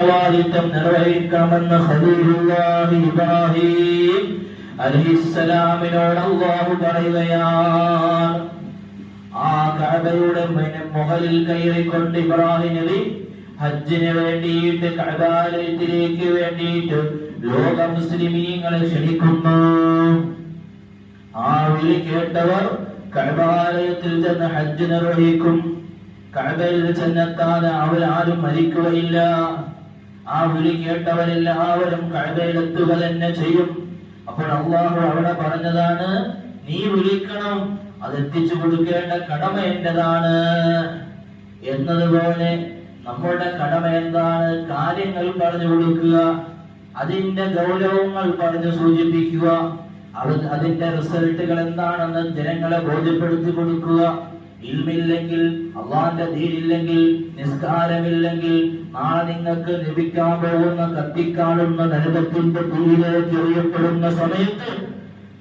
ഉത്തരവാദിത്വം നിർവഹിക്കാമെന്ന് ഖലീലുല്ലാഹി ഇബ്രാഹിം അലൈഹിസ്സലാമിനോട് അല്ലാഹു പറയുകയാണ്. ആ കഅബയുടെ മുന- മുകളിൽ കയറിക്കൊണ്ട് ഇബ്രാഹിം നബി ഹജ്ജിന് വേണ്ടിയിട്ട് കഅബാലയത്തിലേക്ക് വേണ്ടിയിട്ട് ലോക മുസ്ലിമീങ്ങളെ ക്ഷണിക്കുന്നു. ആ വിളി കേട്ടവർ കഅബാലയത്തിൽ ചെന്ന് ഹജ്ജ് നിർവഹിക്കും. കഅബയിൽ ചെന്നെത്താതെ അവരാരും മരിക്കുകയില്ല. ആ വിളി കേട്ടവരെല്ലാവരും കഅബയിലെത്തുക തന്നെ ചെയ്യും. അപ്പോൾ അള്ളാഹു അവിടെ പറഞ്ഞതാണ് നീ വിളിക്കണം അതെത്തിച്ചു കൊടുക്കേണ്ട കടമ എന്റേതാണ്. എന്നതുപോലെ നമ്മളുടെ കടമ എന്താണ്? കാര്യങ്ങൾ പറഞ്ഞു കൊടുക്കുക അതിന്റെ ഗൗരവങ്ങൾ പറഞ്ഞു സൂചിപ്പിക്കുക അത് അതിന്റെ റിസൾട്ടുകൾ എന്താണെന്ന് ജനങ്ങളെ ബോധ്യപ്പെടുത്തി കൊടുക്കുക. ഇൽമില്ലെങ്കിൽ അള്ളാന്റെ ധീരില്ലെങ്കിൽ നിസ്കാരമില്ലെങ്കിൽ നാളെ നിങ്ങൾക്ക് ലഭിക്കാൻ പോകുന്ന കത്തിക്കാടുന്ന നരകത്തിന്റെ തീയിലേക്ക് എറിയപ്പെടുന്ന സമയത്ത്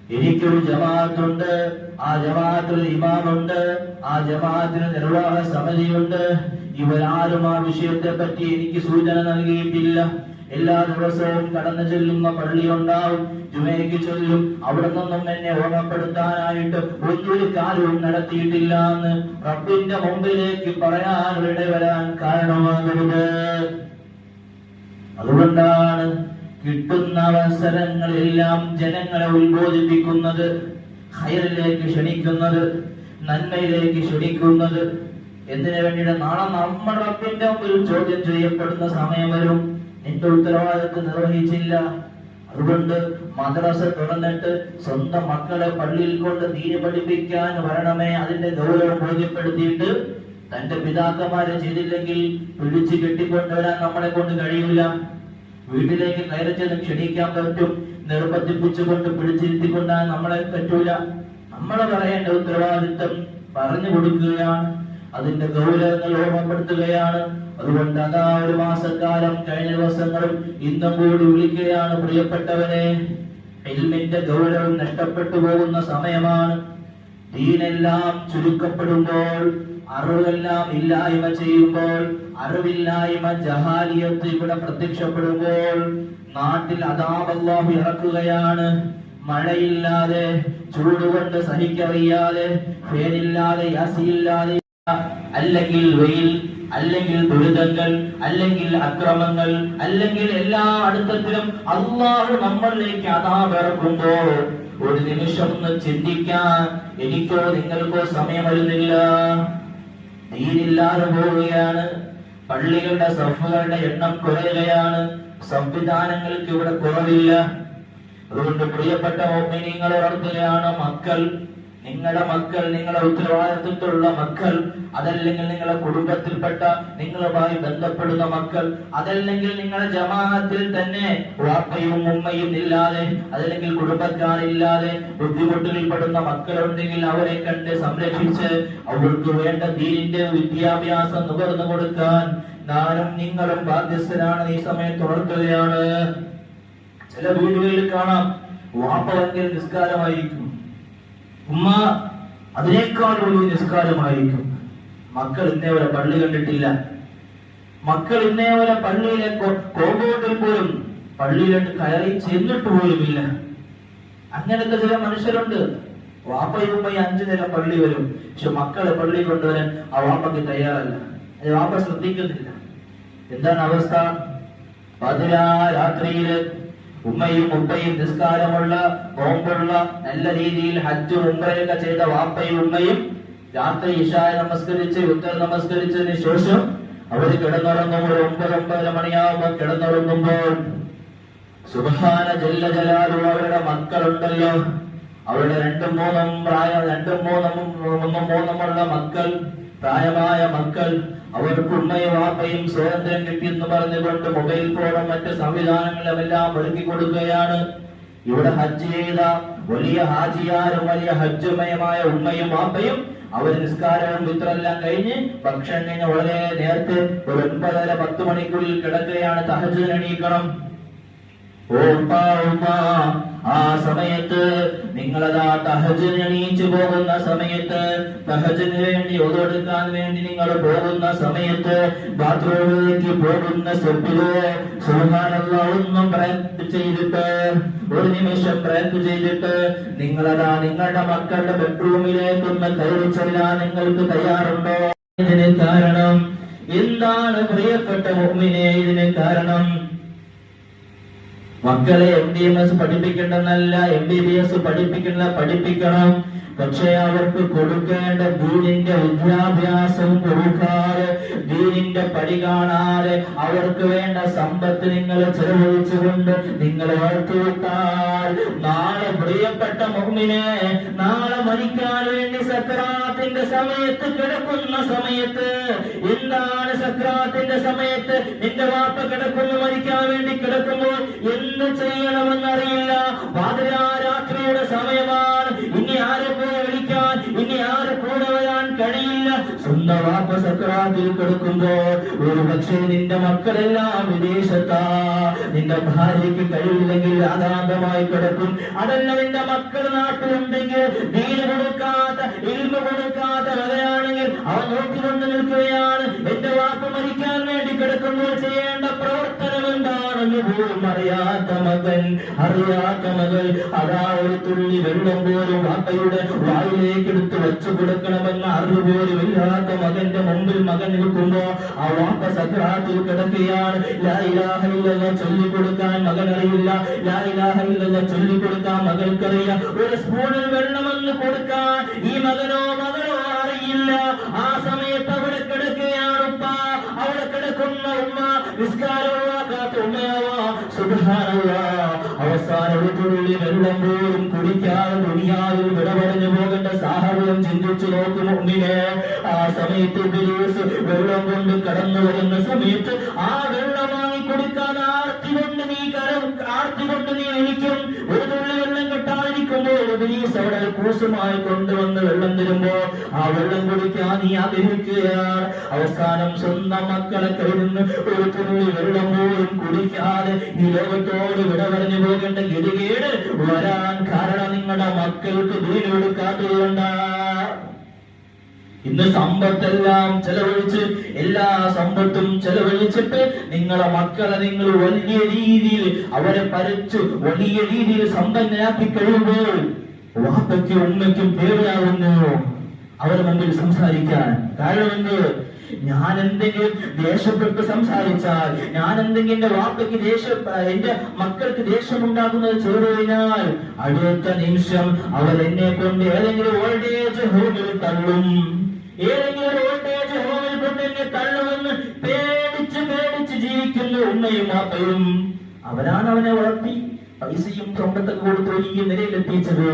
എനിക്കൊരു ജമാഅത്തുണ്ട് ആ ജമാഅത്തിൽ ഇമാമുണ്ട് ആ ജമാഅത്തിന് നിർവാഹ സമിതിയുണ്ട്. ഇവരാരും ആ വിഷയത്തെ പറ്റി എനിക്ക് സൂചന നൽകിയിട്ടില്ല. എല്ലാ ദിവസവും കടന്നു ചെല്ലുന്ന പള്ളിയുണ്ടാവും. ജുമേക്ക് ചൊല്ലും. അവിടെ നിന്നും എന്നെ ഓർമ്മപ്പെടുത്താനായിട്ട് ഒന്നൊരു കാര്യവും നടത്തിയിട്ടില്ല എന്ന് റബ്ബിന്റെ മുമ്പിലേക്ക് പറയാൻ വരാൻ കാരണമാകരുത്. അതുകൊണ്ടാണ് കിട്ടുന്ന അവസരങ്ങളെല്ലാം ജനങ്ങളെ ഉത്ബോധിപ്പിക്കുന്നത് ഹയറിലേക്ക് ക്ഷണിക്കുന്നത് നന്മയിലേക്ക് ക്ഷണിക്കുന്നത്. എന്തിനു വേണ്ടിയിട്ട് നാളെ നമ്മുടെ റബ്ബിന്റെ മുമ്പിൽ ചോദ്യം ചെയ്യപ്പെടുന്ന സമയം വരും. നിന്റെ ഉത്തരവാദിത്വം നിർവഹിച്ചില്ല. അതുകൊണ്ട് മദ്രസ തുറന്നിട്ട് സ്വന്തം മക്കളെ പള്ളിയിൽ കൊണ്ട് നീന പഠിപ്പിക്കാൻ വരണമേ അതിന്റെ ഗൗരവം ബോധ്യപ്പെടുത്തിയിട്ട് തന്റെ പിതാക്കന്മാരെ ചെയ്തില്ലെങ്കിൽ പിടിച്ചു കെട്ടിക്കൊണ്ടുവരാൻ നമ്മളെ കൊണ്ട് കഴിയില്ല വീട്ടിലേക്ക് കയറി ചെന്ന് ക്ഷണിക്കാൻ പറ്റും. നിർബന്ധിപ്പിച്ചുകൊണ്ട് പിടിച്ചിരുത്തിക്കൊണ്ടാൽ നമ്മളെ പറ്റൂല. നമ്മളെ പറയേണ്ട ഉത്തരവാദിത്വം പറഞ്ഞു കൊടുക്കുകയാണ്. അതിന്റെ ഗൗരവങ്ങൾ ഓർമ്മപ്പെടുത്തുകയാണ് അതുകൊണ്ട് അതാ ഒരു മാസക്കാലം കഴിഞ്ഞ ദിവസങ്ങളും ഇന്നും കൂടി വിളിക്കുകയാണ് പ്രിയപ്പെട്ടവനെ. ഇൽമിന്റെ ഗൗരവം നഷ്ടപ്പെട്ടു പോകുന്ന സമയമാണ്. ദീനെല്ലാം ചുരുക്കപ്പെടുമ്പോൾ അറിവെല്ലാം ഇല്ലായ്മ ചെയ്യുമ്പോൾ അറിവില്ലായ്മ ജഹാലിയത്ത് ഇവിടെ പ്രത്യക്ഷപ്പെടുമ്പോൾ നാട്ടിൽ അതാപല്ലാഹു ഇറക്കുകയാണ്. മഴയില്ലാതെ ചൂടുകൊണ്ട് സഹിക്കറിയാതെ ഫേനില്ലാതെ യാസിയില്ലാതെ അല്ലെങ്കിൽ വെയിൽ അല്ലെങ്കിൽ ദുരിതങ്ങൾ അല്ലെങ്കിൽ അക്രമങ്ങൾ അല്ലെങ്കിൽ എല്ലാ അടുത്തത്തിലും അള്ളാഹു നമ്മളിലേക്ക് അതാ വിറക്കുമ്പോ ഒരു നിമിഷം ഒന്ന് ചിന്തിക്കാൻ എനിക്കോ നിങ്ങൾക്കോ സമയം വരുന്നില്ല തീരില്ലാതെ പോവുകയാണ്. പള്ളികളുടെ സഫുകളുടെ എണ്ണം കുറയുകയാണ്. സംവിധാനങ്ങൾക്ക് ഇവിടെ കുറവില്ല. അതുകൊണ്ട് പ്രിയപ്പെട്ട മോമിനിങ്ങൾ വളർത്തുകയാണ് മക്കൾ നിങ്ങളുടെ മക്കൾ നിങ്ങളുടെ ഉത്തരവാദിത്വത്തിലുള്ള മക്കൾ അതല്ലെങ്കിൽ നിങ്ങളുടെ കുടുംബത്തിൽപ്പെട്ട നിങ്ങളുമായി ബന്ധപ്പെടുന്ന മക്കൾ അതല്ലെങ്കിൽ നിങ്ങളുടെ ജമാഅത്തിൽ തന്നെ വാപ്പയും ഉമ്മയും ഇല്ലാതെ അതല്ലെങ്കിൽ കുടുംബക്കാരില്ലാതെ ബുദ്ധിമുട്ടുകൾപ്പെടുന്ന മക്കളുണ്ടെങ്കിൽ അവരെ കണ്ട് സംരക്ഷിച്ച് അവർക്ക് വേണ്ട ദീനിന്റെ വിദ്യാഭ്യാസം നുകർന്നു കൊടുക്കാൻ ഞാനും നിങ്ങളും ബാധ്യസ്ഥരാണ്. ഈ സമയത്ത് ഉണർത്തുകയാണ് ചില വീടുകളിൽ കാണാം. വാപ്പ ഭയങ്കര നിസ്കാരമായിരിക്കും. ഉമ്മ അതിനേക്കാൾ വലിയ നിസ്കാരമായിരിക്കും. മക്കൾ ഇന്നേ വരെ പള്ളി കണ്ടിട്ടില്ല. മക്കൾ ഇന്നേ വരെ പള്ളിയിലെ കോമ്പൗണ്ടിൽ പോലും പള്ളിയിലോട്ട് കയറി ചെന്നിട്ട് പോലുമില്ല അങ്ങനത്തെ ചില മനുഷ്യരുണ്ട്. വാപ്പയും ഉമ്മയും അഞ്ചു നേരം പള്ളി വരും. പക്ഷെ മക്കളെ പള്ളി കൊണ്ടുവരാൻ ആ വാപ്പയ്ക്ക് തയ്യാറല്ല. വാപ്പ ശ്രദ്ധിക്കുന്നില്ല. എന്താണ് അവസ്ഥ? പതിരാ രാത്രിയിൽ ഉമ്മയും ഉപ്പയും നിസ്കാരമുള്ള നോമ്പുള്ള നല്ല രീതിയിൽ ഹജ്ജും ഉംറയൊക്കെ ചെയ്ത വാപ്പയും ഉമ്മയും രാത്രി ഇഷായ നമസ്കരിച്ച് ഉത്തര നമസ്കരിച്ചതിന് ശേഷം അവർ കിടന്നുറങ്ങുമ്പോൾ ഒമ്പത് ഒമ്പതര മണിയാവുമ്പോൾ കിടന്നുറങ്ങുമ്പോൾ സുബാന ജല്ല ജലാലുള്ള അവരുടെ മക്കളുണ്ടല്ലോ. അവരുടെ രണ്ടും മൂന്നും പ്രായം രണ്ടും മൂന്നും ഒന്നും മൂന്നുമുള്ള മക്കൾ പ്രായമായ മക്കൾ. അവർക്ക് ഉമ്മയും വാപ്പയും സ്വാതന്ത്ര്യം കിട്ടിയെന്ന് പറഞ്ഞുകൊണ്ട് മൊബൈൽ ഫോണും മറ്റ് സംവിധാനങ്ങളും എല്ലാം ഒരുക്കി കൊടുക്കുകയാണ്. ഇവിടെ ഹജ്ജ് ചെയ്ത വലിയ ഹാജിയാരും വലിയ ഹജ്ജുമയമായ ഉമ്മയും വാപ്പയും അവർ നിസ്കാരവും ഇത്രയെല്ലാം കഴിഞ്ഞ് ഭക്ഷണം കഴിഞ്ഞ് വളരെ നേരത്തെ ഒരു ഒൻപതര പത്ത് മണിക്കുള്ളിൽ കിടക്കുകയാണ് തഹജ് എണീക്കണം. ഓ ഉമ്മ, ആ സമയത്ത് നിങ്ങളതാ തഹജന് എണീച്ചു പോകുന്ന സമയത്ത് തഹജന് വേണ്ടി ഒതെടുക്കാൻ വേണ്ടി നിങ്ങൾ പോകുന്ന സമയത്ത് ബാത്റൂമിലേക്ക് പോകുന്ന സ്റ്റെപ്പിൽ സുഹാനല്ല ഒന്നും പ്രയത്നം ചെയ്തിട്ട് ഒരു നിമിഷം പ്രയത്നം ചെയ്തിട്ട് നിങ്ങളതാ നിങ്ങളുടെ മക്കളുടെ ബെഡ്റൂമിലേക്കൊന്ന് കയറി ചെല്ലാൻ നിങ്ങൾക്ക് തയ്യാറുണ്ടോ? ഇതിന് കാരണം എന്താണ് പ്രിയപ്പെട്ട മുമ്മിനെ ഇതിന് കാരണം മക്കളെ എം ഡി എം എസ് പഠിപ്പിക്കണ്ടെന്നല്ല എം ബി ബി എസ് പഠിപ്പിക്കുന്ന പഠിപ്പിക്കണം. പക്ഷെ അവർക്ക് കൊടുക്കേണ്ട വീടിന്റെ വിദ്യാഭ്യാസം കൊടുക്കാതെ പടി കാണാതെ അവർക്ക് വേണ്ട സമ്പത്ത് നിങ്ങൾ ചെലവഴിച്ചുകൊണ്ട് നിങ്ങൾ വളർത്തിവിട്ടാൽ നാളെ പ്രിയപ്പെട്ട മുഹമ്മിനെ നാളെ മരിക്കാൻ വേണ്ടി സക്രാത്തിന്റെ സമയത്ത് കിടക്കുന്ന സമയത്ത് എന്താണ് സക്രാത്തിന്റെ സമയത്ത് നിന്റെ വാപ്പ കിടക്കുന്നു മരിക്കാൻ വേണ്ടി കിടക്കുമ്പോൾ എന്ത് ചെയ്യണമെന്നറിയില്ല സ്വന്തം വാപ്പ സക്രാത്തിൽ കിടക്കുമ്പോ ഒരു പക്ഷേ നിന്റെ മക്കളെല്ലാം വിദേശത്താ. നിന്റെ ഭാര്യയ്ക്ക് കഴിയില്ലെങ്കിൽ ആദാന്തമായി കിടക്കും. അതല്ല നിന്റെ മക്കൾ നാട്ടിലുണ്ടെങ്കിൽ വീട് കൊടുക്കാത്ത ഇരുമ്പ് കൊടുക്കാത്ത വകയാണെങ്കിൽ അവൻ നോക്കിക്കൊണ്ട് നിൽക്കുകയാണ്. എന്റെ വാപ്പ മരിക്കാൻ വേണ്ടി കിടക്കുമ്പോൾ ചെയ്യേണ്ട പ്രവർത്തനം എന്താണെന്ന് പോലും അറിയാത്ത മകൻ അറിയാത്ത മകൾ അതാ ഒരു തുള്ളി വെള്ളം പോലും അപ്പയുടെ വായിലേക്ക് എടുത്ത് വെച്ചു കൊടുക്കണമെന്ന അറിവ് പോലും ഇല്ലാത്ത മകന്റെ മുമ്പിൽ മകൻ നിൽക്കുമ്പോ ആ വാപ്പ സക്രാത്തിൽ കിടക്കുകയാണ്. ലാ ഇലാഹ ചൊല്ലിക്കൊടുക്കാൻ മകൻ അറിയില്ല ലാ ഇലാഹ ഇല്ലല്ലാഹ് ചൊല്ലിക്കൊടുക്കാൻ മകൾക്കറിയാം ഒരു സ്പൂണിൽ വെള്ളമെന്ന് കൊടുക്കാൻ ഈ മകനോ മകളോ അറിയില്ല. ആ സമയത്ത് അവിടെ കിടക്കുകയാണ് ഉപ്പ. അവിടെ കിടക്കുന്ന ഉമ്മ നിസ്കാരം അവസാന തുള്ളി വെള്ളം പോലും കുടിക്കാതെ ദുനിയാവിൽ വിട പോകേണ്ട സാഹചര്യം ചിന്തിച്ചു നോക്കും ഉമ്മിനെ ആ സമയത്ത് ഇബ്ലീസ് വെള്ളം കൊണ്ട് കടന്നു വരുന്ന സമയത്ത് ആ വെള്ളമായി കുടിക്കാൻ ആർത്തി കൊണ്ട് നീ കരം ആർത്തി കൊണ്ട് നീ വെള്ളം ഇബ്ലീസ് അവിടെ കൂസുമായി കൊണ്ടുവന്ന് വെള്ളം തരുമ്പോ ആ വെള്ളം കുടിക്കാൻ നീ ആഗ്രഹിക്കുകയാണ്. അവസാനം സ്വന്തം മക്കളെ കഴിഞ്ഞ് ഒരു തുള്ളി വെള്ളം പോലും കുടിക്കാതെ ഈ ലോകത്തോട് വിട പറഞ്ഞു പോകേണ്ട ഗതികേട് വരാൻ കാരണം നിങ്ങളുടെ മക്കൾക്ക് വീടുകൊടുക്കാത്തതുകൊണ്ട ഇന്ന് സമ്പത്തെല്ലാം ചെലവഴിച്ച് എല്ലാ സമ്പത്തും ചെലവഴിച്ചിട്ട് നിങ്ങളെ മക്കളെ നിങ്ങൾ വലിയ രീതിയിൽ അവരെ പരച്ചു വലിയ രീതിയിൽ സമ്പന്നരാക്കി കഴിയുമ്പോൾ വാപ്പയ്ക്കും ഉമ്മയ്ക്കും പേടിയാവുന്നു അവരുടെ മുമ്പിൽ സംസാരിക്കാൻ. കാരണം എന്ത്? ഞാൻ എന്തെങ്കിലും ദേഷ്യപ്പെട്ട് സംസാരിച്ചാൽ ഞാൻ എന്തെങ്കിലും എന്റെ വാപ്പയ്ക്ക് ദേഷ്യം എന്റെ മക്കൾക്ക് ദേഷ്യമുണ്ടാകുന്നത് ചെയ്തു കഴിഞ്ഞാൽ അടുത്ത നിമിഷം അവർ എന്നെ കൊണ്ട് ഏതെങ്കിലും ഓൾഡേജ് ഹോമിൽ തള്ളും. ഏതെങ്കിലും ഒരു ഓൾഡേജ് ഹോമിൽ കൊണ്ട് എന്നെ തള്ളുമെന്ന് പേടിച്ച് പേടിച്ച് ജീവിക്കുന്ന ഉമ്മയും വാപ്പയും. അവനാണ് അവനെ വളർത്തി. പൈസയും സമ്പത്തൊക്കെ കൊടുത്ത് വലിയ നിലയിലെത്തിച്ചത്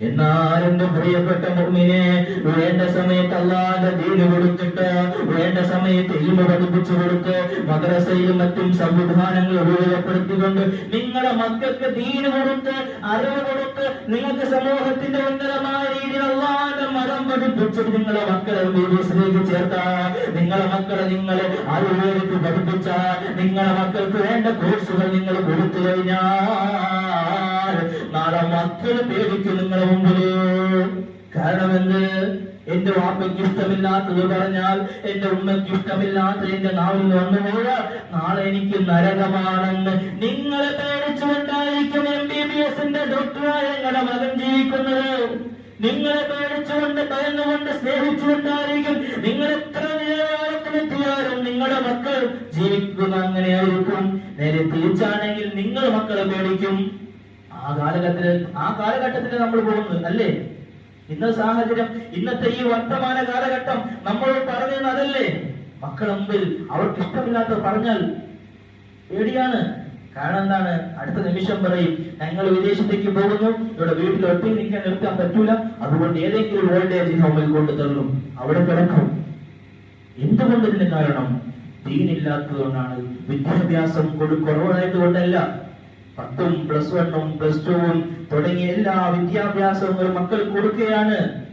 എന്നാൽ എന്റെ പ്രിയപ്പെട്ട മുമ്മിനെ വേണ്ട സമയത്ത് അല്ലാതെ ദീന് കൊടുത്തിട്ട് വേണ്ട സമയത്ത് ഇൽമ പഠിപ്പിച്ചു കൊടുത്ത് മദ്രസയിലും മറ്റും സംവിധാനങ്ങൾ ഉപയോഗപ്പെടുത്തിക്കൊണ്ട് നിങ്ങളെ മക്കൾക്ക് ദീന് കൊടുത്ത് അറിവ് കൊടുത്ത് നിങ്ങൾക്ക് സമൂഹത്തിന്റെ ഉന്നതമായ രീതിയിൽ അല്ലാതെ മരം പഠിപ്പിച്ച് നിങ്ങളെ മക്കളെ വിദേശത്തിലേക്ക് ചേർത്താ. നിങ്ങളെ മക്കളെ നിങ്ങൾ അറിവിലേക്ക് പഠിപ്പിച്ച. നിങ്ങളെ മക്കൾക്ക് വേണ്ട കോഴ്സുകൾ നിങ്ങൾ കൊടുത്തു കഴിഞ്ഞാൽ നാളെ മക്കൾ പേടിച്ചു നിങ്ങളുടെ മുമ്പിൽ. കാരണം എന്ത് എന്റെ വാപ്പയ്ക്ക് ഇഷ്ടമില്ലാത്തത് പറഞ്ഞാൽ എന്റെ ഉമ്മയ്ക്ക് ഇഷ്ടമില്ലാത്തത് എന്റെ നാവിൽ വന്നുപോയ നാളെ എനിക്ക് നരകമാണെന്ന് നിങ്ങളെ പേടിച്ചുകൊണ്ടായിരിക്കും എം ബി ബി എസിന്റെ ഡോക്ടറായ ഞങ്ങളുടെ മകൻ ജീവിക്കുന്നത്. നിങ്ങളെ പേടിച്ചുകൊണ്ട് ഭയന്നുകൊണ്ട് സ്നേഹിച്ചുകൊണ്ടായിരിക്കും നിങ്ങൾ എത്ര നിലവാരത്തിലെത്തിയാലും നിങ്ങളുടെ മക്കൾ ജീവിക്കുന്ന അങ്ങനെയായിരിക്കും. നേരെ തിരിച്ചാണെങ്കിൽ നിങ്ങൾ മക്കളെ പേടിക്കും. ആ കാലഘട്ടത്തിൽ ആ കാലഘട്ടത്തിൽ നമ്മൾ പോകുന്നത് അല്ലേ? ഇന്ന സാഹചര്യം ഇന്നത്തെ ഈ വർത്തമാന കാലഘട്ടം നമ്മൾ പറഞ്ഞത് അതല്ലേ? മക്കളെ മുമ്പിൽ അവർക്ക് ഇഷ്ടമില്ലാത്ത പറഞ്ഞാൽ പേടിയാണ്. കാരണം എന്താണ്? അടുത്ത നിമിഷം പറയും ഞങ്ങൾ വിദേശത്തേക്ക് പോകുന്നു. ഇവിടെ വീട്ടിൽ ഒട്ടി നിൽക്കാൻ നിർത്താൻ പറ്റൂല. അതുകൊണ്ട് ഏതെങ്കിലും ഓൾഡേജ് ഹോമിൽ കൊണ്ട് തള്ളും. അവിടെ കിടക്കും. എന്തുകൊണ്ട് ഇതിന് കാരണം? ദീനില്ലാത്തതുകൊണ്ടാണ് വിദ്യാഭ്യാസം കൊടു കുറവായതുകൊണ്ടല്ല. പത്തും പ്ലസ് വണ്ണും പ്ലസ് ടുവും തുടങ്ങിയ എല്ലാ വിദ്യാഭ്യാസവും മക്കൾ കൊടുക്കുകയാണ്.